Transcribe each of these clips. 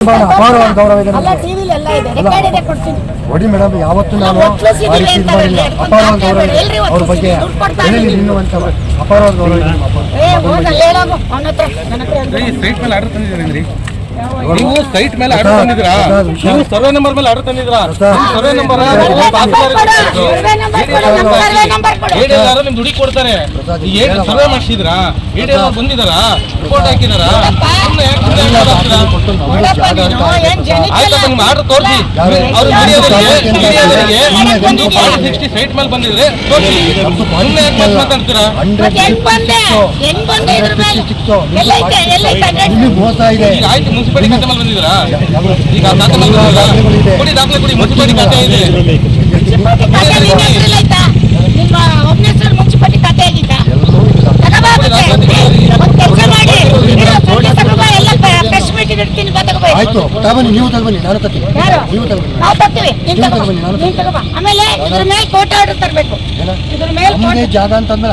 ತುಂಬಾ ಅಪಾರವಾದ ಗೌರವ ಇದೆ ಅಲ್ಲ ನನಗೆ. ಟಿವಿಲಿ ಎಲ್ಲ ಇದೆ. ರೆಕಾರ್ಡ್ ಇದೆ ಕೊಡ್ತೀನಿ. ನೋಡಿ ಮೇಡಮ್ ಯಾವತ್ತು ನಾನು ಆ ರೀತಿ ಇದು ಮಾಡಿಲ್ಲ ಅಪಾರವಾದ ಗೌರವ ಇದೆ. ಅವ್ರ ಬಗ್ಗೆ ಕೊಡ್ತಾ ಏನೇನು ಅಪಾರವಾದ ಗೌರವ ಇದೆ ನೀವು ಸೈಟ್ ಮೇಲೆ ಆರ್ಡರ್ ತಂದಿದ್ರಾ ನೀವು ಸರ್ವೆ ನಂಬರ್ ಮೇಲೆ ಆರ್ಡರ್ ತಂದಿದ್ರಾ ಸರ್ವೆ ನಂಬರ್. ಏಡಿಎಲ್ಆರ್ ನಿಮ್ ದುಡಿ ಕೊಡ್ತಾರೆ ಏನು ಸರ್ವೆ ಮಾಡಿಸಿದ್ರಾ ಏಡಿಎಲ್ಆರ್ ಬಂದಿದಾರಾ ರಿಪೋರ್ಟ್ ಹಾಕಿದಾರಾ ನಿಮ್ ಆರ್ಡರ್ ತೋರಿಸಿ? ಅವ್ರ ಮೀಡಿಯಾದವರಿಗೆ ಫಾರ್ಟಿ ಸಿಕ್ಸ್ಟಿ ಸೈಟ್ ಮೇಲೆ ಬಂದಿದ್ರೆ ತೋರಿಸಿ ಯಾಕ್ ಮಾತಾಡ್ತೀರಾ ಆಯ್ತು ಮುನ್ಸಿಪಾಲಿಟಿ ಖಾತೆ ಮೇಲೆ ಬಂದಿದ್ದೀರಾ? ಈಗ ಆ ಖಾತೆ ಮೇಲೆ ಬಂದಿದ್ದೀರಾ? ಕೊಡಿ ದಾಖಲೆ ಕೊಡಿ ಮುನ್ಸಿಪಾಲಿಟಿ ಖಾತೆ ಇದೆ. ಆಯ್ತು ತಗೊಂಡು ನೀವು ತಗೊಬನ್ನಿ ನಾನು ತತ್ತೀನಿ ಯಾರು? ನೀವು ನಾವು ತರ್ತೀವಿ. ನೀನ್ ನೀವು ತಗೋಬಾ. ನಾನು ಆಮೇಲೆ ಇದ್ರ ಮೇಲೆ ಕೋರ್ಟ್ ಆರ್ಡರ್ ತರಬೇಕು. ಏನ? ಇದ್ರ ಮೇಲೆ ಜಾಗ ಅಂತಂದ್ರೆ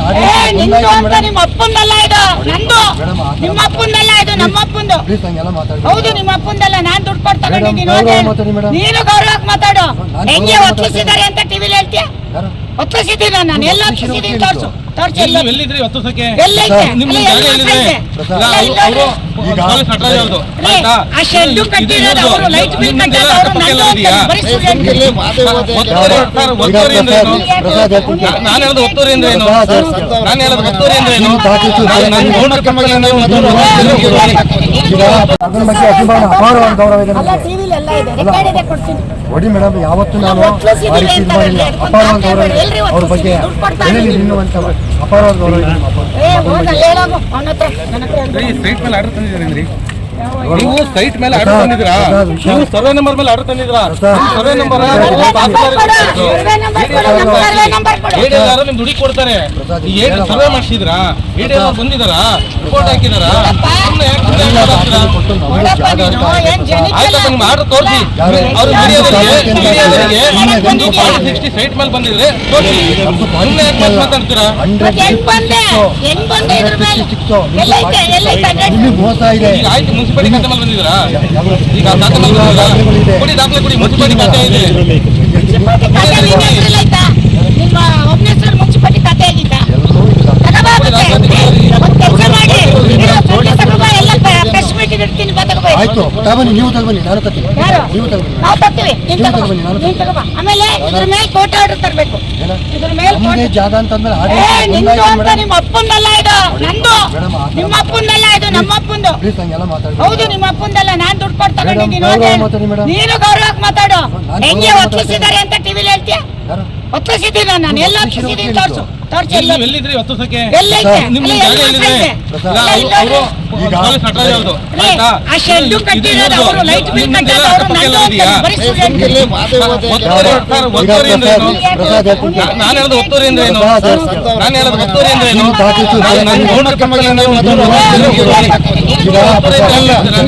ನಿಮ್ಮ ಅಪ್ಪನಲ್ಲ ಇದು. ನಂದು. ನಿಮ್ಮ ಅಪ್ಪಂದು ಪ್ಲೀಸ್ ಹಂಗೆಲ್ಲ ಮಾತಾಡಿ ಹೌದು ನಿಮ್ಮ ಅಪ್ಪಂದಲ್ಲ ನಾನ್ ದುಡ್ಡು ಕೊಟ್ಟು ತಗೊಂಡಿದ್ದೀನಿ ಮೇಡಮ್, ಗೌರವ ಮಾತಾಡಿ ಮೇಡಮ್. ನೀನು ಗೌರವಕ್ಕೆ ಮಾತಾಡು. ನಾನು ಹೆಂಗೆ ಗೌರವ ಅಂತ ಟಿವಿಲಿ ಹೇಳ್ತೀಯ? ಯಾರು? ಒತ್ತಿಸಿದ್ದೀನಿ ನಾನು ಎಲ್ಲ ಒತ್ತಿಸಿರೋ ಒತ್ತಿಸಿದ್ದೀನಿ ಕೇಳಿದ್ದು. ತೋರ್ಸು ತೋರ್ಸು ಎಲ್ಲಿ. ಎಲ್ಲ ಎಲ್ಲಿದ್ರಿ ಹೊತ್ತಸಕ್ಕೆ ಎಲ್ಲೈತೆ ನಿಮ್ ಅಲ್ಲಿ ಎಲ್ಲಿದೆ? ಐತೆ. ಪ್ರಸಾದ್. ಎಲ್ಲ ಅವರು ನೋಡಿ. ಈಗ- ಕಾಲೇಜ್ ನಟರಾಜ್ ಅವ್ರದ್ದು ರೀ, ಆಯ್ತಾ? ಆ ಶೆಡ್ಡು ಕಟ್ಟಿರೋದು ಅವರು ಲೈಟ್ ಬಿಲ್ ಅವರು ಬರೀ ಅಂದ್ರೆ ಏನು? ನಾನು ಹೇಳೋದು ಒತ್ತುವರಿ ಅಂದ್ರೆ ಏನು? ನಾನು ಹೇಳೋದು ಅಂದ್ರೆ ಏನು? ನಾನು- ಈಗ ಅದ್ರ ಬಗ್ಗೆ ಅಭಿಮಾನ ಅಪಾರವಾದ ಗೌರವ ಇದೆ ನನಗೆ. ನೋಡಿ ಮೇಡಮ್ ಯಾವತ್ತು ನಾನು ಆ ಒಪ್ಪಿಸಿದ್ದೀವಿ ರೀತಿ ಇದು ಮಾಡಿಲ್ಲ ಅಪಾರವಾದ ಗೌರವ ಇದೆ. ಅವ್ರ ಬಗ್ಗೆ ಏನೇನು. ಇನ್ನುವಂತ ಅಪಾರವಾದ ಗೌರವ ಇದೆ ನಿಮ್ಮ ಅಪ್ಪ ಸೈಟ್ ಮೇಲೆ ಆರ್ಡರ್ ತಂದಿದ್ದೀರೇನ್ರಿ ನೀವು ಸೈಟ್ ಮೇಲೆ ಆರ್ಡರ್ ಪ್ರಸಾದ್, ತಂದಿದ್ರಾ ಪ್ರಸಾದ್, ವಿಷಯ- ನೀವು ಸರ್ವೆ ನಂಬರ್ ಮೇಲೆ ಆರ್ಡರ್ ತಂದಿದ್ರಾ ಪ್ರಸಾದ್. ನಿಮ್ ಸರ್ವೆ ನಂಬರ್ ಸರ್ವೆ ನಂಬರ್ ಕೊಡು, ಸರ್ವೆ ನಂಬರ್ ಕೊಡು, ನಮ್ಮ ಸರ್ವೆ ನಂಬರ್ ಕೊಡು. ನಿಮ್ ದುಡಿ ಕೊಡ್ತಾರೆ. ಪ್ರಸಾದ್, ಏನ್. ಸರ್ವೆ ಮಾಡಿಸಿದ್ರಾ ಬಂದಿದಾರಾ ರಿಪೋರ್ಟ್ ಹಾಕಿದಾರಾ ತೋರಿಸಿ? ಅವ್ರ ಮೀಡಿಯಾದವರಿಗೆ ಯಾರು? ನೀವು ಫಾರ್ಟಿ ಸಿಕ್ಸ್ಟಿ ಸೈಟ್ ಮೇಲೆ ಬಂದಿದ್ರೆ ತೋರಿಸಿ. ಸುಮ್ನೆ ಯಾಕ್ ಮಾತಾಡ್ತೀರಾ? ಮತ್ತೆ ಈಗ ಆಯ್ತು ಮುನ್ಸಿಪಾಲಿಟಿ ಖಾತೆ ಮೇಲೆ ಬಂದಿದ್ದೀರಾ? ಈಗ ಆ ಖಾತೆ ಮೇಲೆ ಬಂದಿದ್ದೀರಾ? ದಾಖಲೆಗಳಿದೆ. ಕೊಡಿ ದಾಖಲೆ ಕೊಡಿ ಮುನ್ಸಿಪಾಲಿಟಿ ಖಾತೆ ಇದೆ ಮುನ್ಸಿಪಾಲ್ಟಿ ಖಾತೆ ನಿನ್ನ ಹೆಸ್ರಲ್ಲಿ ಐತಾ? ನಿಮ್ಮ ಒಬ್ಬನ ಹೆಸರು ಮುನ್ಸಿಪಾಲ್ಟಿ ಖಾತೆ ಆಗಿತ್ತಾ ಎಲ್ಲರೂ ಇದೆ. ತಗೋಬಾ ಮತ್ತೆ. ಒಂದ್ ಕೆಲ್ಸ ಮಾಡಿ ಇರೋ ಸಂಜೆ ತಗೋಬಾ, ಎಲ್ಲ ಪ್ರೆಸ್ ಮೀಟಿಂಗ್ ಇಡ್ತೀನಿ ಬಾ ತಗೋಬಾ. ಆಯ್ತು. ತಗೊಂಡು ನೀವು ತಗೊಂಡು ನಾನು ತರ್ತೀನಿ ಯಾರು? ನೀವು ತಗೊಂಡು ನಾವು ತರ್ತೀವಿ ನೀನ್ ನೀವು ತಗೋಬಾ. ತಗೊಬನ್ನಿ, ನಾನು ನೀನ್ ಆಮೇಲೆ ಇದ್ರ ಮೇಲೆ ಕೋರ್ಟ್ ಆರ್ಡರ್ ತರಬೇಕು. ಏನ? ಇದ್ರ ಮೇಲೆ ನಮ್ಮದೇ ಕೋರ್ಟ್ ಜಾಗ ಅಂತಂದ್ರೆ ಏ ಆಡಳಿತ ನಿಂದು ಅಂತ ಮೇಡಮ್. ನಿಮ್ಮ ಅಪ್ಪಂದಲ್ಲ ಇದು. ನಂದು. ಮೇಡಮ್, ಆ ಥರ ನಿಮ್ಮ ಅಪ್ಪಂದಲ್ಲ ಇದು ನಮ್ಮ ಅಪ್ಪಂದು. ಪ್ಲೀಸ್ ಹಂಗೆಲ್ಲ ಮಾತಾಡಿ ಹೌದು ನಿಮ್ಮ ಅಪ್ಪಂದಲ್ಲ. ನಾನ್ ದುಡ್ಡು ಕೊಟ್ಟು ತಗೊಂಡಿದ್ದೀನಿ. ಮೇಡಮ್, ಗೌರವ ಮಾತಾಡಿ ಮೇಡಮ್. ನೀನು ಗೌರವಕ್ಕೆ ಮಾತಾಡು. ನಾನು ಹೆಂಗೆ ಅಂತ ಟಿವಿಲಿ ಹೇಳ್ತೀಯ? ಯಾರು ಒತ್ತಿಸಿದ್ದೀನಿ ನಾನು ಎಲ್ಲ ಒತ್ತಿಸಿರೋ ಒತ್ತಿಸಿದ್ದೀನಿ ಕೇಳಿದ್ದು. ತೋರ್ಸು ತೋರ್ಸು ಎಲ್ಲ ಎಲ್ಲಿದ್ರಿ ಹೊತ್ತಸಕ್ಕೆ ಎಲ್ಲೈತೆ ನಿಮ್ ಜಾಗ ಎಲ್ಲ ಎಲ್ಲಿದೆ ಐತೆ. ಪ್ರಸಾದ್. ಎಲ್ಲ ಇಲ್ಲಿ ಅವರು ನೋಡಿ. ಈಗ- ಕಾಲೇಜ್ ನಟರಾಜ್ ಆಯ್ತಾ ಆ ಶೆಡ್ಡು ಇದು ಕಟ್ಟಿರೋದು ಅವರು ಲೈಟ್ ಬಿಲ್ ನಿಮ್ದೆಲ್ಲ ಅವರು ಅಕ್ಕಪಕ್ಕ ನಂದು ಅಂತ ಇದೆಯಾ? ಬರೀ ಸುಳ್ಳು ಹೇಳ್ತೀರಿ. ಒತ್ತುವರಿ ಸರ್, ಒತ್ತುವರಿ ಅಂದ್ರೆ ಏನು ಪ್ರಸಾದ್ ಹೇಳ್ತೀನಿ ನಾನು ಹೇಳೋದು ಒತ್ತುವರಿ ಅಂದ್ರೆ ಏನು ನಾನು ಹೇಳೋದು ಒತ್ತುವರಿ ಅಂದ್ರೆ ಏನು ಒತ್ತುವರಿ?